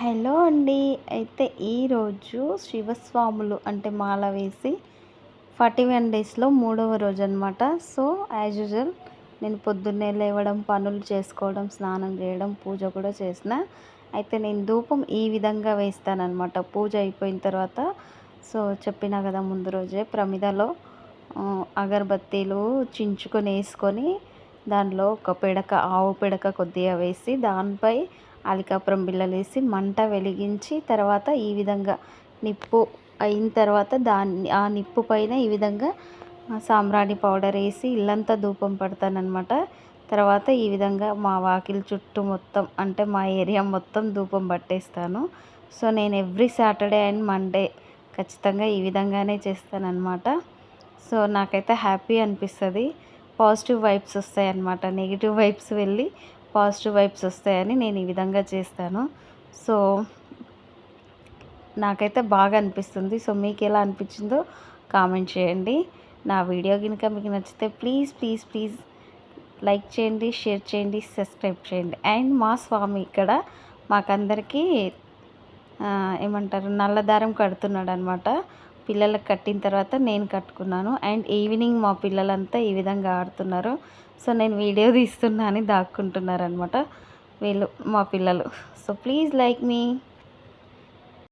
Hello అండి. అయితే ఈరోజు శివస్వాములు అంటే మాల వేసి ఫార్టీ వన్ డేస్లో మూడవ రోజు అనమాట సో యాజ్ యూజువల్ నేను పొద్దున్నే లేవడం పనులు చేసుకోవడం స్నానం చేయడం పూజ కూడా చేసిన. అయితే నేను ధూపం ఈ విధంగా వేస్తానమాట పూజ అయిపోయిన తర్వాత సో చెప్పిన కదా ముందు రోజే ప్రమిదలో అగరబత్తీలు చించుకొని వేసుకొని దానిలో ఒక పిడక ఆవు పిడక కొద్దిగా వేసి దానిపై అలికాపురం బిళ్ళలు వేసి మంట వెలిగించి తర్వాత ఈ విధంగా నిప్పు అయిన తర్వాత దాన్ని ఆ నిప్పు పైన ఈ విధంగా సాంబ్రాణి పౌడర్ వేసి ఇల్లంతా ధూపం పడతానమాట తర్వాత ఈ విధంగా మా వాకిలి చుట్టూ మొత్తం అంటే మా ఏరియా మొత్తం ధూపం పట్టేస్తాను. సో నేను ఎవ్రీ సాటర్డే అండ్ మండే ఖచ్చితంగా ఈ విధంగానే చేస్తానన్నమాట. సో నాకైతే హ్యాపీ అనిపిస్తుంది. పాజిటివ్ వైబ్స్ వస్తాయి అన్నమాట నెగిటివ్ వైబ్స్ వెళ్ళి పాజిటివ్ వైబ్స్ వస్తాయని నేను ఈ విధంగా చేస్తాను. సో నాకైతే బాగా అనిపిస్తుంది. సో మీకు ఎలా అనిపించిందో కామెంట్ చేయండి. నా వీడియో కనుక మీకు నచ్చితే ప్లీజ్ ప్లీజ్ ప్లీజ్ లైక్ చేయండి షేర్ చేయండి సబ్స్క్రైబ్ చేయండి. అండ్ మా స్వామి ఇక్కడ మాకందరికీ ఏమంటారు నల్లదారం కడుతున్నాడు అనమాట పిల్లలకు కట్టిన తర్వాత నేను కట్టుకున్నాను. అండ్ ఈవినింగ్ మా పిల్లలంతా ఈ విధంగా ఆడుతున్నారు. సో నేను వీడియో తీస్తున్నా అని దాక్కుంటున్నారు అనమాట వీళ్ళు మా పిల్లలు. So please like me.